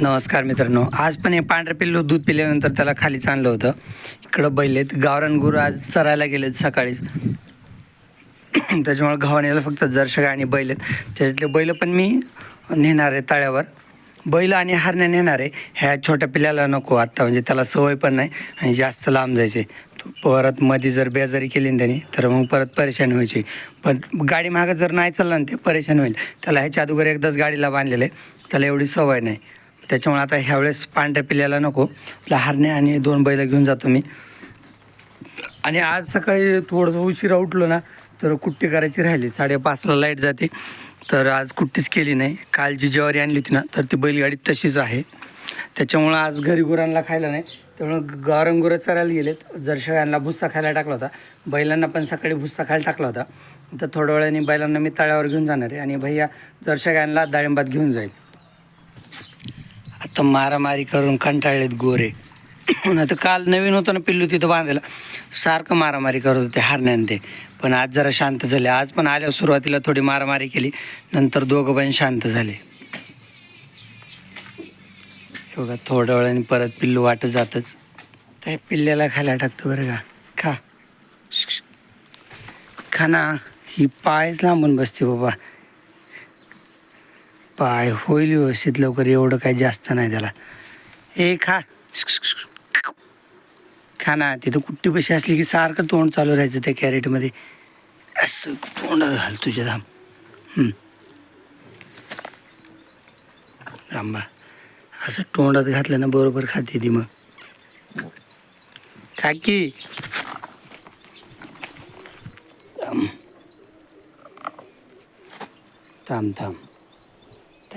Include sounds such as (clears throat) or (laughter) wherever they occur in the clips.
नमस्कार मित्रांनो. आज पण हे पांढरं पिल्लू दूध पिल्यानंतर त्याला खालीच आणलं होतं. इकडं बैल आहेत. गावरान गुरु आज चरायला गेलेत सकाळीच. (clears throat) त्याच्यामुळे घावण्याला फक्त जर्शक आणि बैल आहेत. त्याच्यातले बैल पण मी नेणार आहे तळ्यावर. बैल आणि हरण्या नेणार आहे. ह्या छोट्या पिल्ल्याला नको आत्ता म्हणजे त्याला सवय पण नाही आणि जास्त लांब जायचे. परत मध्ये जर बेजारी केली ना त्यांनी तर मग परत परेशान व्हायची. पण गाडी मागं जर नाही चाललं ना ते परेशान होईल. त्याला ह्याच्या अगोदर एकदाच गाडीला बांधलेलं आहे. त्याला एवढी सवय नाही. त्याच्यामुळे आता ह्यावेळेस पांढऱ्या पिल्याला नको. आपल्या आणि दोन बैल घेऊन जातो मी. आणि आज सकाळी थोडंसं उशिरा उठलो ना तर कुट्टी करायची राहिली. साडेपाचला लाइट जाते. तर आज कुट्टीच केली नाही. काल जी ज्वारी आणली होती ना तर ती बैलगाडी तशीच आहे. त्याच्यामुळं आज घरी गुरांना खायला नाही. त्यामुळं गावरंग गुरं चरायला गेलेत. जर्शकांना भुस्सा खायला टाकला होता बैलांना पण सकाळी भुस्सा खायला टाकला होता. तर थोड्या वेळाने बैलांना मी तळ्यावर घेऊन जाणार आहे. आणि भैया जर्शकांना डाळिंबात घेऊन जाईल. आता मारामारी करून कंटाळलेत गोरे. (clears throat) आता काल नवीन होतं ना पिल्लू तिथं बांधायला सारखं मारामारी करत होते हारण्याने ते पण आज जरा शांत झाले. आज पण आल्यावर सुरुवातीला थोडी मारामारी केली. नंतर दोघं पण शांत झाले. बघा थोड्या वेळाने परत पिल्लू वाटत जातच. त्या पिल्ल्याला खायला टाकतो बरं का? खा. श्श, श्श. खा ना. ही पायच लांबून बसते बाबा. पाय होईल व्यवस्थित लवकर एवढं काही जास्त नाही त्याला. ए खा. खा ना तिथं कुट्टी पैसे असली की सारखं तोंड चालू राहायचं त्या कॅरेटमध्ये. असं तोंडात घाल तुझ्या धाम थांबा असं तोंडात घातलं ना बरोबर खाते ती मग. काकी थांब. थांब थांब.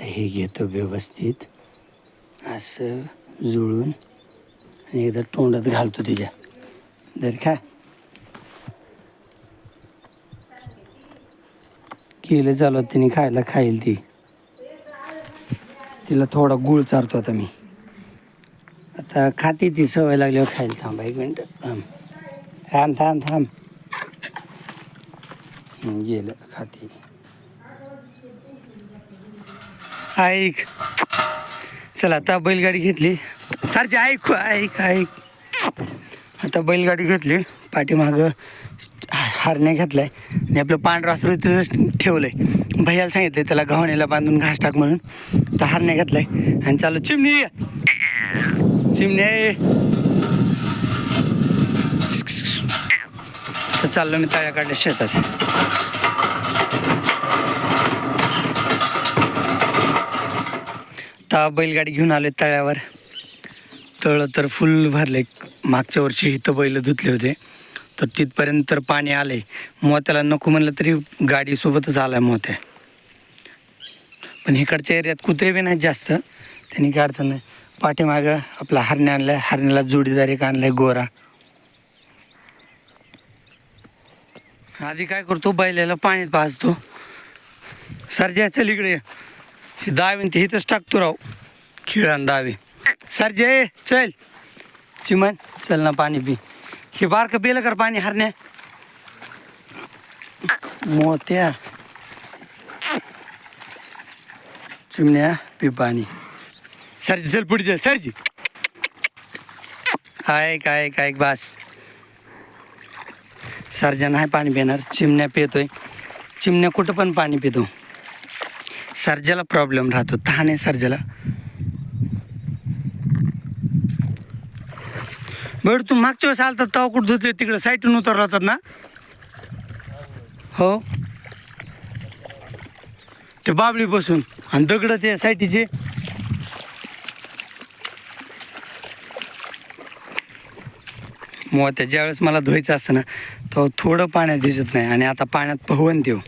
हे घेतो व्यवस्थित. असं जुळून आणि एकदा तोंडात घालतो तिच्या जर का केलं चालू तिने खायला खाईल ती. तिला थोडा गुळ चारतो आता मी. आता खाते ती सवय लागल्यावर खायला थांबा एक मिनटं. थांब. थांब थांब थांब. गेलं खाते. ऐक. चला आता बैलगाडी घेतली. सारखी ऐक ऐक ऐक. आता बैलगाडी घेतली. पाठीमागं हारण्या घेतलाय. आणि आपलं पांढरा असं तिथं ठेवलंय. भैयाला सांगितलंय त्याला घावणीला बांधून घास टाक म्हणून. तर हारण्या घेतलाय. आणि चालू चिमणी. चिमणी तर चाललो मी तळ्या काढल्या शेतात. आता बैलगाडी घेऊन आले तळ्यावर. तळं तर फुल भरले. मागच्या वर्षी इथं बैल धुतले होते. तर तिथपर्यंत तर पाणी आले मोत्याला नको म्हणलं तरी गाडीसोबतच आला मोत्या. पण इकडच्या एरियात कुत्रे बी नाहीत जास्त. त्यांनी काय अडचण नाही. पाठीमागं आपला हरण्या आणलाय. हरण्याला जोडीदार एक आणलाय गोरा. आधी काय करतो? बैलाला पाण्यात पाजतो सरजा चल इकडे हे दावे ते इथंच टाकतो राव. खिळान दावे. सरजे चल. चिमन चल ना पाणी पी. हे बारकं पिलं कर पाणी हरण्या. मोत्या. चिमण्या पी पाणी. सरजी चल पुढे चल. सरजी ऐक ऐक ऐक बास. सरजा नाही पाणी पिणार. चिमण्या पितोय. चिमण्या कुठं पण पाणी पितो. सर्जाला प्रॉब्लेम राहतो. तहान आहे सर्जाला. बरं तू मागच्या वेळेस आलता तेव्हा कुठं धुतले तिकडे? साईटून उतरला होतात ना? हो. ते बाबळी बसून. आणि दगड ते साईटीचे. मोत्या ज्यावेळेस मला धुवायचं असतं ना तो थोडं पाण्यात दिसत नाही. आणि आता पाण्यात पहवन देऊ.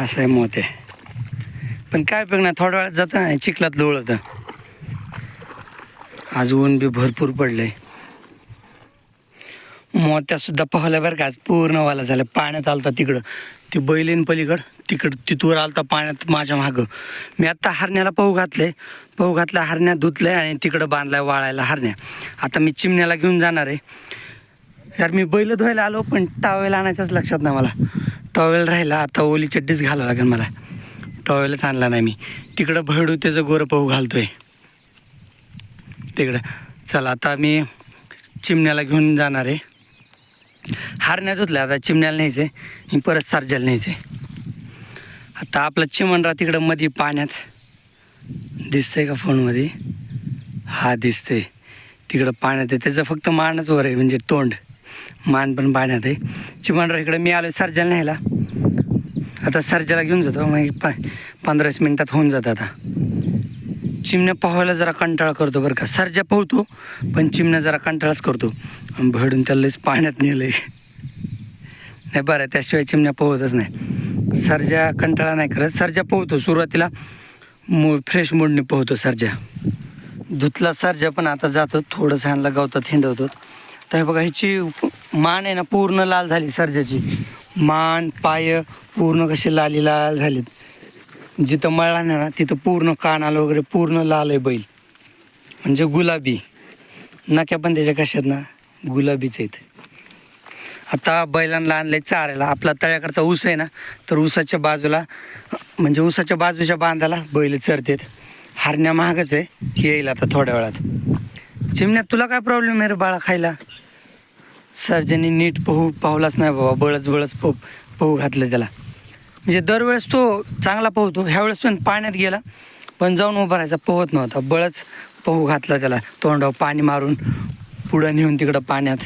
असं आहे मग ते पण काय उपयोग नाही थोड्या वेळात जाता नाही चिखलात लोळतं. आज ऊन बी भरपूर पडलंय. मोत्या सुद्धा पाहल्या बरं का आज पूर्ण वाला झालं. पाण्यात आलता तिकडं. ते बैलीन पलीकडं तिकडं तिथवर आलता पाण्यात माझ्या मागं. मी आत्ता हरण्याला पाहू घातले पाहू घातला हरण्या धुतलंय आणि तिकडं बांधलाय वाळायला हरण्या. आता मी चिमण्याला घेऊन जाणार आहे. यार मी बैल धुवायला आलो पण टॉवेल आणायच्याच लक्षात नाही मला. टॉवेल राहिला आता ओली चड्डीच घालावं लागेल मला. टॉवेलच आणला नाही मी. तिकडं भरडू त्याचं गोर पाहू घालतोय. तिकडं. चला आता मी चिमण्याला घेऊन जाणार आहे. हारण्यात धुतलं आता चिमण्याला न्यायचं आहे मी परत सारजाला न्यायचं आहे आता आपलं चिमणराव तिकडं मध्ये पाण्यात. दिसतंय का फोनमध्ये? हा दिसतंय. तिकडं पाण्यात आहे. त्याचं फक्त मानच वर आहे म्हणजे तोंड. मान पण पाण्यात आहे. चिमणराव इकडं मी आलो सर्जाला न्यायला. आता सर्जाला घेऊन जातो मग पा पंधरा वीस मिनटात होऊन जातं आता. चिमण्या पोहायला जरा कंटाळा करतो बरं का. सर्जा पोहतो पण चिमण्या जरा कंटाळाच करतो. आणि भडून त्याला लईच पाण्यात नेलं आहे नाही बरं त्याशिवाय चिमण्या पोहतच नाही. सर्जा कंटाळा नाही करत. सर्जा पोहतो सुरुवातीला मू फ्रेश मूडने पोहतो सर्जा. धुतला सर्जा पण आता जातो थोडंसं ह्यांना गवतात हिंडवतो तर हे बघा ह्याची मान आहे ना पूर्ण लाल झाली सर्जाची. मान पाय पूर्ण कशी लाली लाल झालीत. जिथं मळला ना तिथं पूर्ण कानाला वगैरे पूर्ण लाल आहे बैल. म्हणजे गुलाबी. नक्या पण त्याच्या कशात ना गुलाबीच आहेत. आता बैलांना आणलंय चारायला आपला तळ्याकडचा ऊस आहे ना तर ऊसाच्या बाजूला म्हणजे ऊसाच्या बाजूच्या बांधाला बैल चरतात. हरण्या महागच आहे येईल आता थोड्या वेळात. चिमण्यात तुला काय प्रॉब्लेम आहे रे बाळा खायला? सर्जनी नीट पोहू पाहलाच नाही बाबा बळच बळच पोह पोहू घातलं त्याला. म्हणजे दरवेळेस तो चांगला पोहतो ह्यावेळेस पण पाण्यात गेला पण जाऊन उभा राहायचा पोहत नव्हता. बळच पोहू घातला त्याला तोंडावर पाणी मारून पुढं नेऊन तिकडं पाण्यात.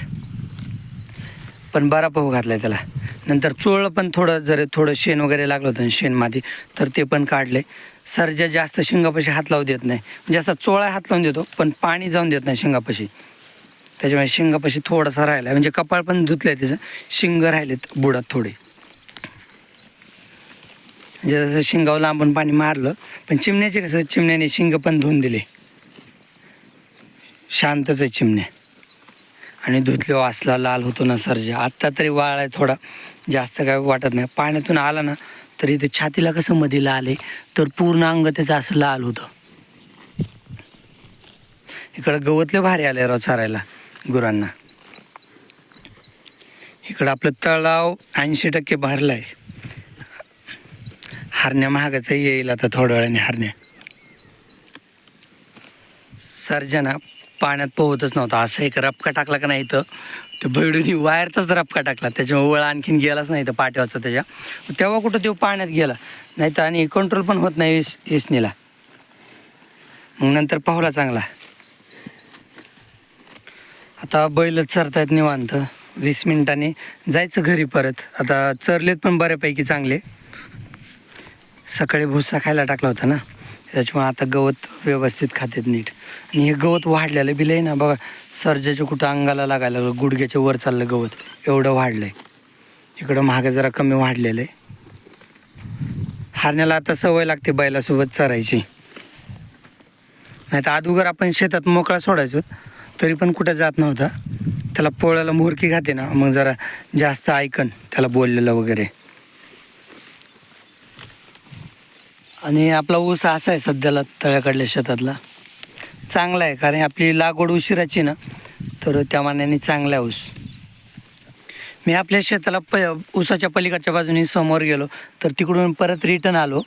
पण बरा पोहू घातला त्याला. नंतर चोळलं पण थोडं जर थोडं शेण वगैरे लागलं होतं शेण माती तर ते पण काढले. सर्जा जास्त शिंगापाशी हात लावू देत नाही. म्हणजे असा चोळा हात लावून देतो पण पाणी जाऊन देत नाही शिंगापाशी. त्याच्यामुळे शिंगापाशी थोडासा राहिला म्हणजे कपाळ पण धुतलंय त्याचं. शिंग राहिलेत बुडात थोडे. म्हणजे जसं शिंगावर लांबून पाणी मारलं पण चिमण्याचे कसं चिमण्याने शिंग पण धुवून दिले. शांतच आहे चिमण्या. आणि धुतले वासला लाल होतो ना सर्जा. आत्ता तरी वाळ आहे थोडा. जास्त काय वाटत नाही. पाण्यातून आला ना तरी ते छातीला कसं मध्ये लाल आहे. तर पूर्ण अंग त्याचं असं लाल होतं. इकडं गवतले भारी आले राव चारायला. गुरांना. इकडं आपलं तलाव ऐंशी टक्के भरलं आहे हरण्या महागाचं येईल आता थोड्या वेळाने हरण्या. सर्जना पाण्यात पोहतच नव्हता. असं एक रपका टाकला का नाही इथं? ते बैडूनी वायरचाच रपका टाकला. त्याच्यामुळे वळ आणखीन गेलाच नाही तर पाठवाचा त्याच्या. तेव्हा कुठं तो पाण्यात गेला? नाही तर आणि कंट्रोल पण होत नाही एस एसनीला. मग नंतर पाहुला चांगला. आता बैलच चरतायत निवांत. वीस मिनिटांनी जायचं घरी परत. आता चरलेत पण बऱ्यापैकी चांगले. सकाळी भुस्सा खायला टाकला होता ना. त्याच्यामुळे आता गवत व्यवस्थित खातेत नीट. आणि हे गवत वाढलेलं बिल आहे ना. बघा सर्जाच्या कुठं अंगाला लागायला लागलं. गुडघ्याच्या वर चाललं गवत. एवढं वाढलं आहे इकडं महाग जरा कमी वाढलेलं आहे. हारण्याला आता सवय लागते बैलासोबत चरायची. नाही तर अगोदर आपण शेतात मोकळा सोडायचो. तरी पण कुठं जात नव्हता. त्याला पोळ्याला मुरकी खाते ना मग जरा जास्त ऐकन त्याला बोललेलं वगैरे. आणि आपला ऊस असा आहे सध्याला तळ्याकडल्या शेतातला. चांगला आहे कारण आपली लागवड उशिराची ना तर त्या मानाने चांगला आहे ऊस. मी आपल्या शेताला प ऊसाच्या पलीकडच्या बाजूने समोर गेलो तर तिकडून परत रिटर्न आलो.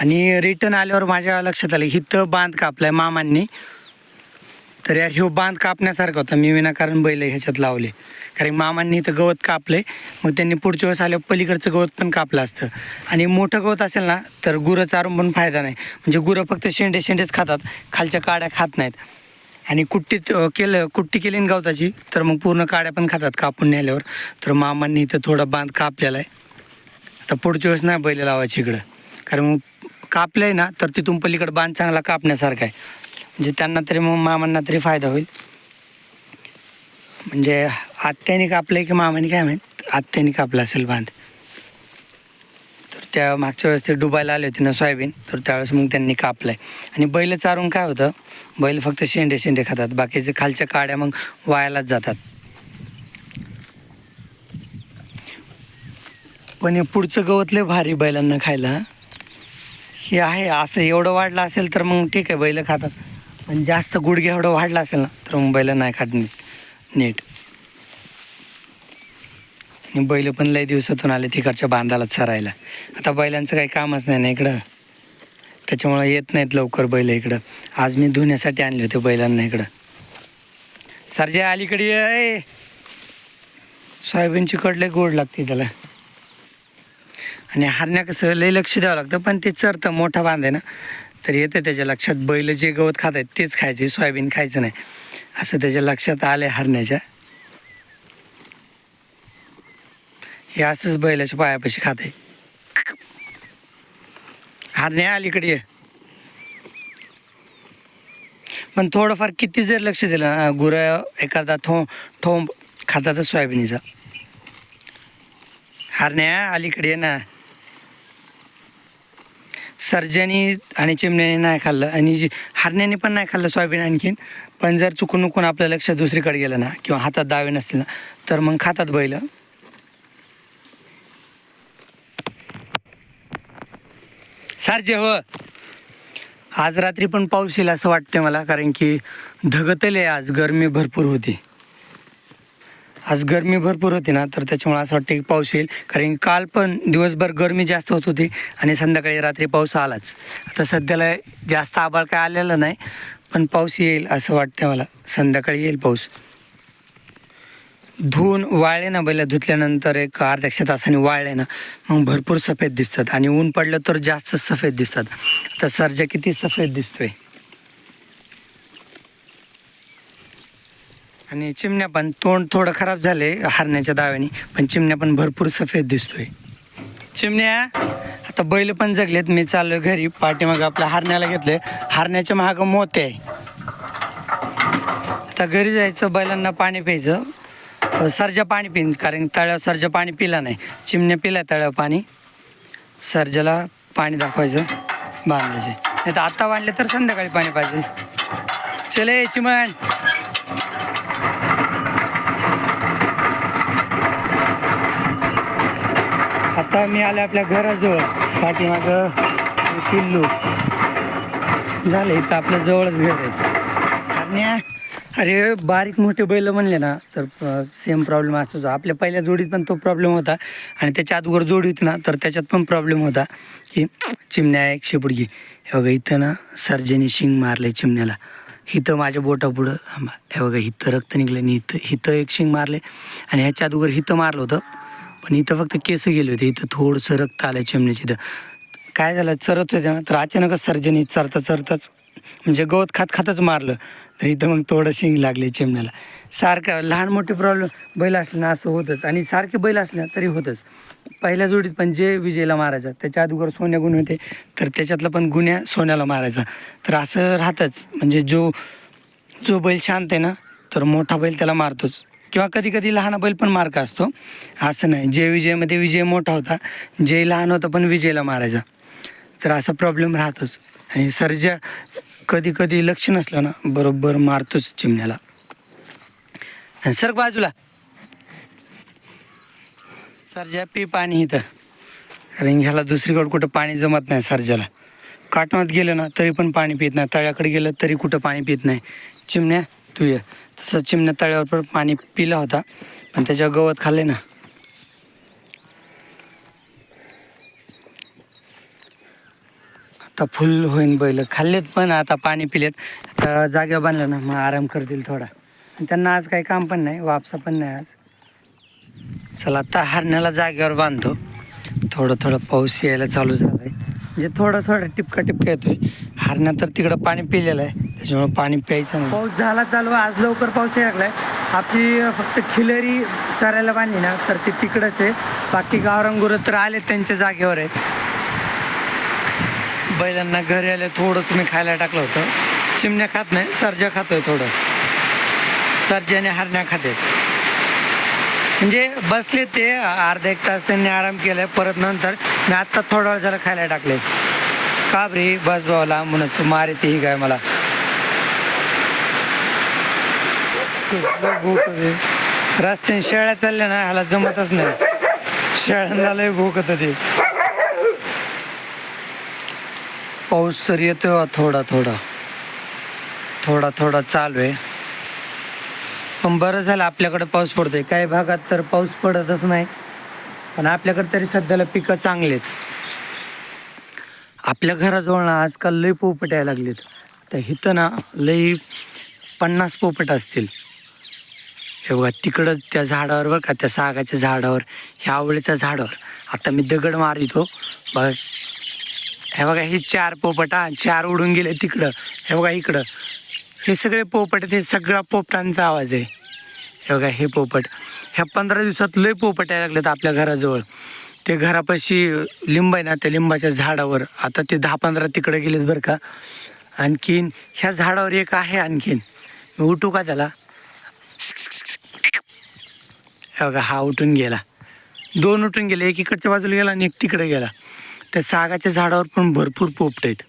आणि रिटर्न आल्यावर माझ्या लक्षात आलं हिथं बांध कापलाय मामांनी. तर यार ह्यो बांध कापण्यासारखा होता. मी विनाकारण बैल ह्याच्यात लावले. कारण मामांनी इथं गवत कापले मग त्यांनी पुढच्या वेळेस आल्यावर पलीकडचं गवत पण कापलं असतं. आणि मोठं गवत असेल ना तर गुरं चारून पण फायदा नाही. म्हणजे गुरं फक्त शेंडे शेंडेच खातात. खालच्या काड्या खात नाहीत. आणि कुट्टीत केलं कुट्टी केली ना गवताची तर मग पूर्ण काड्या पण खातात कापून नेल्यावर. तर मामांनी इथं थोडा बांध कापलेला आहे. तर पुढच्या वेळेस नाही बैल लावायची इकडं. कारण मग कापलं आहे ना तर तिथून पलीकडं बांध चांगला कापण्यासारखा आहे. म्हणजे त्यांना तरी मग मामांना तरी फायदा होईल. म्हणजे आत्याने कापलं की मामाने काय माहीत? आत्याने कापलं असेल बांध. तर त्या मागच्या वेळेस ते डुबायला आले होते ना सोयाबीन तर त्यावेळेस मग त्यांनी कापलं आहे आणि बैल चारून काय होतं? बैल फक्त शेंडे शेंडे खातात. बाकीचे खालच्या काड्या मग वायालाच जातात. पण हे पुढचं गवत लय भारी बैलांना खायला हे आहे असं एवढं वाढलं असेल तर मग ठीक आहे बैल खातात. आणि जास्त गुडघे एवढं वाढलं असेल ना तर मग नाही खात नीट. आणि बैल पण लय दिवसातून आले तिकडच्या बांधाला चरायला आता बैलांचं काही कामच नाही ना इकडं. त्याच्यामुळं येत नाहीत लवकर बैल इकडं. आज मी धुण्यासाठी आणले होते बैलांना इकडं. सरजे अलीकडे ये ए. सोयाबीनची कडले गोड लागते त्याला. आणि हरण्या कसं लई लक्ष द्यावं लागतं पण ते चरतं मोठा बांध आहे ना. तर येतं त्याच्या लक्षात. बैल जे गवत खात आहेत तेच खायचे सोयाबीन खायचं नाही. असं त्याच्या लक्षात आलं आहे हरण्याच्या. हे असंच बैलाच्या पायापाशी खात आहे हरण्या अलीकडे ये. पण थोडंफार किती जर लक्ष दिलं ना गुरं एखादा थो ठोंब खातातच सोयाबीनीचा. हरण्या अलीकडे ये ना. सर्जनी आणि चिमण्याने नाही खाल्लं आणि जी हरण्याने पण नाही खाल्लं सोयाबीन आणखीन. पण जर चुकून चुकून आपलं लक्ष दुसरीकडे गेलं ना किंवा हातात दावे नसतील ना तर मग खातात बैल. सारजे हो. आज रात्री पण पाऊस येईल असं वाटते मला कारण की धगतले आज गरमी भरपूर होती. आज गरमी भरपूर होती ना तर त्याच्यामुळे असं वाटतं की पाऊस येईल. कारण काल पण दिवसभर गरमी जास्त होत होती आणि संध्याकाळी रात्री पाऊस आलाच. आता सध्याला जास्त आबाळ काय आलेलं नाही पण पाऊस येईल असं वाटतं मला. संध्याकाळी येईल पाऊस. धुवून वाळले ना बैल धुतल्यानंतर एक अर्ध्याशे तासाने वाळले ना मग भरपूर सफेद दिसतात. आणि ऊन पडलं तर जास्त सफेद दिसतात. तर सर्जा किती सफेद दिसतोय. आणि चिमण्या पण तोंड थोडं खराब झाले हरण्याच्या दाव्याने पण चिमण्या पण भरपूर सफेद दिसतोय. चिमण्या आता बैल पण जगलेत मी चाललोय घरी पाठीमागं आपल्या हरण्याला घेतलंय. हरण्याच्या महाग मोते आहे. आता घरी जायचं बैलांना पाणी प्यायचं. सरजा पाणी पिन कारण तळ्यावर सरजा पाणी पिला नाही. चिमण्या पिला तळ्यावर पाणी. सरजाला पाणी दाखवायचं बांधायचे. नाही तर आत्ता बांधले तर संध्याकाळी पाणी पाहिजे. चले चिमण. आता मी आलो आपल्या घराजवळ. पाठीमागं पिल्लू. झालं इथं आपल्या जवळच घर आहे. आणि अरे बारीक मोठे बैल म्हणले ना तर सेम प्रॉब्लेम असतोच. आपल्या पहिल्या जोडीत पण तो प्रॉब्लेम होता. आणि त्याच्या आतवर जोडी होती ना तर त्याच्यात पण प्रॉब्लेम होता. की चिमण्या एक शेपुडगी. हे बघा इथं ना सर्जनी शिंग मारले चिमण्याला. इथं माझ्या बोटापुढं थांबा. हे बघा इथं रक्त निघलं आणि इथं इथं एक शिंग मारले आणि ह्याच्या अगोदर इथं मारलं होतं. पण इथं फक्त केस गेले होते. इथं थोडंसं रक्त आलं चिमणीची इथं. काय झालं? चरत होते ना. तर अचानकच सर्जनी चरता चरताच म्हणजे गवत खात खातच मारलं. तर इथं मग थोडं शिंग लागले चिमण्याला. सारखं लहान मोठे प्रॉब्लेम बैल असले ना असं होतंच. आणि सारखे बैल असले तरी होतंच. पहिल्या जोडीत पण जे विजयला मारायचा त्याच्या अगोदर सोन्या गुण होते. तर त्याच्यातला पण गुन्ह्या सोन्याला मारायचा. तर असं राहतंच. म्हणजे जो जो बैल शांत आहे ना तर मोठा बैल त्याला मारतोच. किंवा कधी कधी लहान बैल पण मार्क असतो. असं नाही. जे विजयमध्ये विजय मोठा होता जे लहान होता पण विजयला मारायचा. तर असा प्रॉब्लेम राहतोच. आणि सर्जा कधी कधी लक्ष नसलं ना बरोबर मारतोच चिमण्याला. आणि सर बाजूला. सर्जा पी पाणी इथं. कारण ह्याला दुसरीकडं कुठं पाणी जमत नाही सर्जाला. काटमात गेलं ना तरी पण पाणी पित नाही. तळ्याकडे गेलं तरी कुठं पाणी पित नाही. चिमण्या तू ये. तसं चिमण्या तळ्यावर पण पाणी पिला होता. पण त्याच्यावर गवत खाल्ले ना. आता फुल होईन बैल. खाल्लेत पण आता पाणी पिलेत. आता जागेवर बांधलं ना मग आराम करतील थोडा. आणि त्यांना आज काही काम पण नाही वापसा पण नाही आज. चला आता हरण्याला जागेवर बांधतो. थोडं थोडं पाऊस यायला चालू झाला आहे म्हणजे थोडं थोडं टिपका टिपका येतोय. हरण्या तर तिकडं पाणी पिलेलं आहे. त्याच्यामुळे पाणी प्यायचं नाही. पाऊस झाला चालू आज लवकर पाऊस यायला लागलाय आपली फक्त खिलरी चरायला बांधली ना तर ती तिकडंच आहे. बाकी गावरंगुरं तर आले त्यांच्या जागेवर आहेत. बैलांना घरी आले थोडंसं मी खायला टाकलं होतं. चिमण्या खात नाही सर्जा खातोय थोडं. सर्जाने हरण्या खाते म्हणजे बसले ते अर्धा एक तास त्यांनी आराम केलाय. परत नंतर मी आत्ता थोडा वेळ झाला खायला टाकले का बरे बस भाऊ लांबूनच. मारे ती ही काय मला. कसलं भूक होते रस्त्याने शेळ्या चालल्या ना ह्याला जमतच नाही. शेळ्यांना लय भूक होतं ते. पाऊस तर येतो हो, थोडा थोडा. थोडा थोडा चालू आहे. पण बरं झालं आपल्याकडे पाऊस पडतोय. काही भागात तर पाऊस पडतच नाही. पण आपल्याकडे तरी सध्याला पिकं चांगली आहेत. आपल्या घराजवळ ना आजकाल लई पोपट यायला लागलेत. तर इथं ना लई पन्नास पोपट असतील. हे बघा तिकडं त्या झाडावर बरं का त्या सागाच्या झाडावर ह्या आवळीच्या झाडावर. आता मी दगड मारितो. बघा. हे बघा हे चार पोपटा चार उडून गेले तिकडं. हे बघा इकडं. हे सगळे पोपट आहेत, हे सगळा पोपटांचा आवाज आहे. हे बघा हे पोपट. ह्या पंधरा दिवसात लय पोपट यायला लागलेत आपल्या घराजवळ. ते घरापाशी लिंब आहे ना त्या लिंबाच्या झाडावर. आता ते दहा पंधरा तिकडे गेलेत बरं का. आणखीन ह्या झाडावर एक आहे आणखीन. मी उठू का त्याला? हे बघा हा उठून गेला. दोन उठून गेले एक इकडच्या बाजूला गेला आणि एक तिकडे गेला. त्या सागाच्या झाडावर पण भरपूर पोपट आहेत.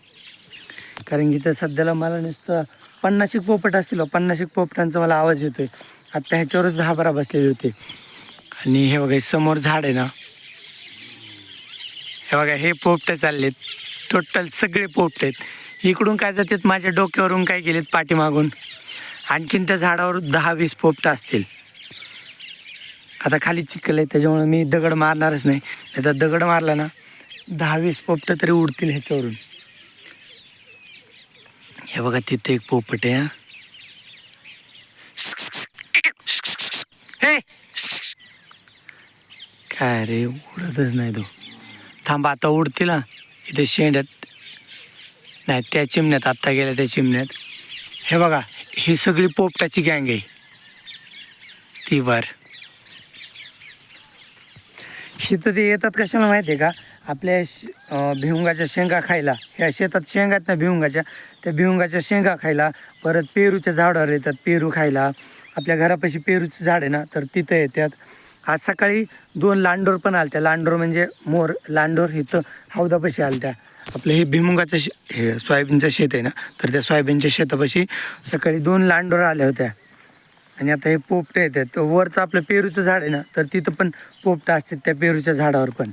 कारण की तर सध्याला मला नुसतं पन्नाशिक पोपट असतील हो. पन्नाशिक पोपटांचा मला आवाज येतोय. आत्ता ह्याच्यावरच दहा बारा बसलेले होते. आणि हे बघा समोर झाड आहे ना. हे बघा हे पोपटे चाललेत. टोटल सगळे पोपटे आहेत. इकडून काय जातात? माझ्या डोक्यावरून काय गेलेत पाठीमागून. आणखीन त्या झाडावर दहा वीस पोपटं असतील. आता खाली चिखल आहे त्याच्यामुळे मी दगड मारणारच नाही. नाही तर दगड मारला ना दहा वीस पोपटं तरी उडतील ह्याच्यावरून. हे बघा तिथे एक पोपट आहे हे! काय रे उडतच नाही तो. थांबा आता उडतील ना इथे शेंड्यात. नाही त्या चिमण्यात आत्ता गेल्या त्या चिमण्यात. हे बघा ही सगळी पोपटाची गँग आहे. ती बर तिथं ते येतात कशाला माहिती आहे का? आपल्या भिवंगाच्या शेंगा खायला. ह्या शेतात शेंगा आहेत ना भिवंगाच्या त्या भिवंगाच्या शेंगा खायला परत पेरूच्या झाडावर येतात पेरू खायला. आपल्या घरापाशी पेरूचं झाड आहे ना तर तिथं येतात. आज सकाळी दोन लांडोर पण आलत्या. लांडोर म्हणजे मोर लांडोर इथं हौदापाशी आलत्या. आपलं हे भिमुगाचं शे हे सोयाबीनचं शेत आहे ना तर त्या सोयाबीनच्या शेतापाशी सकाळी दोन लांडोर आल्या होत्या. आणि आता हे पोपट येतात तर वरचं आपलं पेरूचं झाड आहे ना तर तिथं पण पोपटं असतात त्या पेरूच्या झाडावर पण.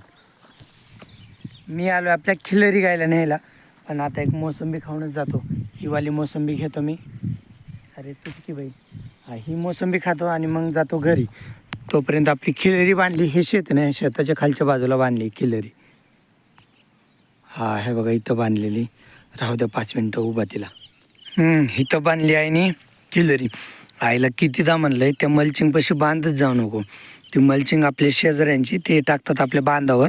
मी आलो आपल्या खिलरी गायला न्यायला पण आता एक मोसंबी खाऊनच जातो. ही वाली मोसंबी घेतो मी. अरे तुटकी बाई. हा ही मोसंबी खातो आणि मग जातो घरी. तोपर्यंत आपली खिलरी बांधली हे शेत नाही शेताच्या खालच्या बाजूला बांधली खिलरी हा हे बघा इथं बांधलेली. राहू द्या पाच मिनटं उभा तिला. इथं बांधली आहे आणि खिलरी आईला कितीदा म्हणलंय त्या मल्चिंगपाशी बांधत जाऊ नको. ती मल्चिंग आपल्या शेजाऱ्यांची ते टाकतात आपल्या बांधावर.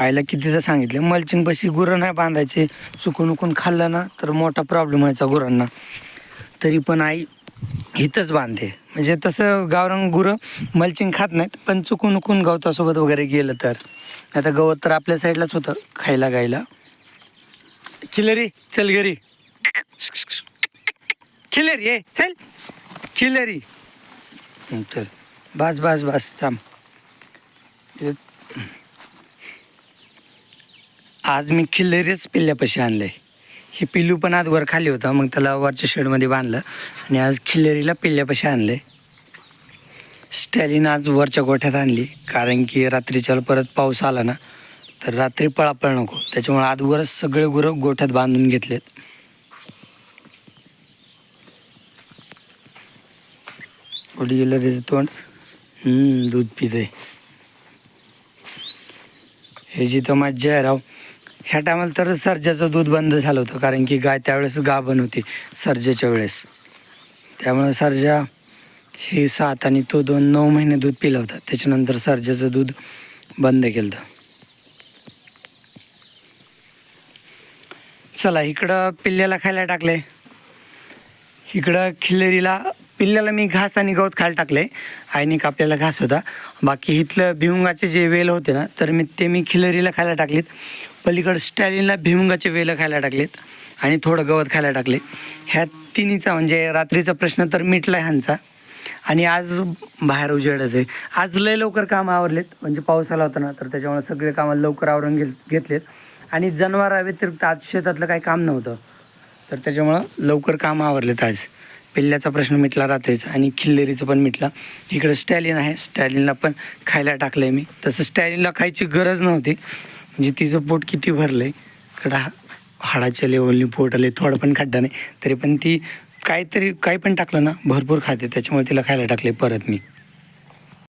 आईला कितीदा सांगितलं मल्चिंगपाशी गुरं नाही बांधायचे चुकून उकून खाल्लं ना तर मोठा प्रॉब्लेम व्हायचा गुरांना. तरी पण आई इथंच बांधते. म्हणजे तसं गावरंग गुरं मल्चिंग खात नाहीत पण चुकून उकून गवतासोबत वगैरे गेलं तर. आता गवत तर आपल्या साईडलाच होतं खायला गायला. खिलरी चल घरी. खिलरी ये चल. खिलरी. चल बस बस बस थांब. आज मी खिल्लरीच पिल्ल्यापाशी आणलंय. हे पिल्लू पण आज वर खाली होता मग त्याला वरच्या शेडमध्ये बांधलं आणि आज खिल्लरीला पिल्ल्यापाशी आणलंय. स्टॅलिन आज वरच्या गोठ्यात आणली कारण की रात्रीच्या परत पाऊस आला ना तर रात्री पळापळ नको. त्याच्यामुळे आज वरच सगळे गुरं गोठ्यात बांधून घेतलेत. उडी गेलं त्याचं तोंड दूध पितंय हे तर मज्जा आहे राव ह्या टायमाला तर सर्जाचं दूध बंद झालं होतं कारण की गाय त्यावेळेस गाभण होती सर्जाच्या वेळेस त्यामुळे सर्जा हे सात आणि तो दोन नऊ महिने दूध पिलं होतं त्याच्यानंतर सर्जाचं दूध बंद केलं होतं चला इकडं पिल्ल्याला खायला टाकले इकडं खिल्लेरीला पिल्ल्याला मी घास आणि गवत खायला टाकले. आईने कापलेला घास होता. बाकी इथलं भिमुंगाचे जे वेल होते ना तर मी ते मी खिलरीला खायला टाकलेत. पलीकडं स्टॅलिनला भिमुंगाचे वेलं खायला टाकलेत आणि थोडं गवत खायला टाकले. ह्या तिन्हीचा म्हणजे रात्रीचा प्रश्न तर मिटला ह्यांचा आणि आज बाहेर उजेडच आहे आज लय लवकर कामं आवरलेत. म्हणजे पाऊस आला होता ना तर त्याच्यामुळे सगळे कामं लवकर आवरून घे घेतलेत. आणि जनावरा व्यतिरिक्त आज शेतातलं काही काम नव्हतं. तर त्याच्यामुळं लवकर काम आवरलेत आज. पिल्ल्याचा प्रश्न मिटला रात्रीचा आणि खिल्लेरीचं पण मिटला. इकडं स्टॅलिन आहे. स्टॅलिनला पण खायला टाकलं आहे मी. तसं स्टॅलिनला खायची गरज नव्हती. म्हणजे तिचं पोट किती भरलं आहे इकडं हा- हाडाच्या लेवलनी पोट आले थोडं पण खड्डा नाही. तरी पण ती काहीतरी काही पण टाकलं ना भरपूर खाते. त्याच्यामुळे तिला खायला टाकले परत मी.